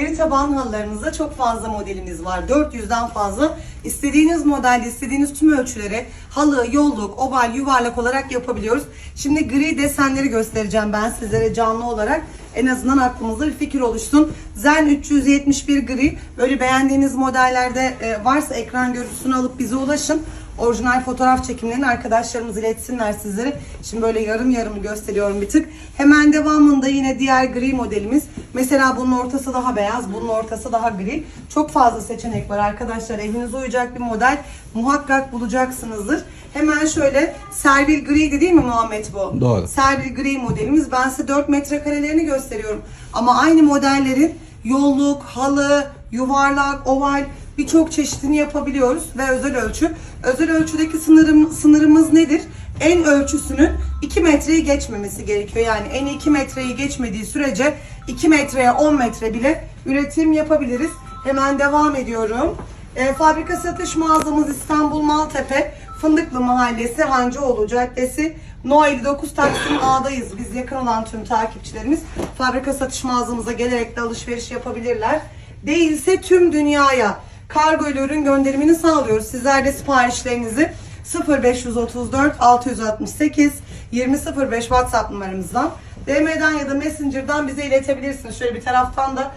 Deri taban halılarımızda çok fazla modelimiz var. 400'den fazla. İstediğiniz modelde, istediğiniz tüm ölçüleri halı, yolluk, oval, yuvarlak olarak yapabiliyoruz. Şimdi gri desenleri göstereceğim ben sizlere canlı olarak. En azından aklımızda bir fikir oluşsun. Zen 371 gri. Böyle beğendiğiniz modellerde e, varsa ekran görüntüsünü alıp bize ulaşın. Orijinal fotoğraf çekimlerini arkadaşlarımız iletsinler sizlere. Şimdi böyle yarım yarım gösteriyorum bir tık. Hemen devamında yine diğer gri modelimiz. Mesela bunun ortası daha beyaz, bunun ortası daha gri. Çok fazla seçenek var arkadaşlar. Evinize uyacak bir model muhakkak bulacaksınızdır. Hemen şöyle Servil Gri'di değil mi Muhammed bu? Doğru. Servil Gri modelimiz. Ben size 4 metrekarelerini gösteriyorum. Ama aynı modellerin yolluk, halı, yuvarlak, oval birçok çeşidini yapabiliyoruz ve özel ölçü. Özel ölçüdeki sınırım, sınırımız nedir? En ölçüsünün 2 metreyi geçmemesi gerekiyor. Yani en 2 metreyi geçmediği sürece 2 metreye 10 metre bile üretim yapabiliriz. Hemen devam ediyorum. E, fabrika satış mağazamız İstanbul Maltepe, Fındıklı Mahallesi, Hancıoğlu Caddesi, No 59 Taksim A'dayız. Biz yakın olan tüm takipçilerimiz fabrika satış mağazamıza gelerek de alışveriş yapabilirler. Değilse tüm dünyaya kargo ile ürün gönderimini sağlıyoruz. Sizler de siparişlerinizi 0534 668 2005 WhatsApp numaramızdan DM'den ya da Messenger'dan bize iletebilirsiniz. Şöyle bir taraftan da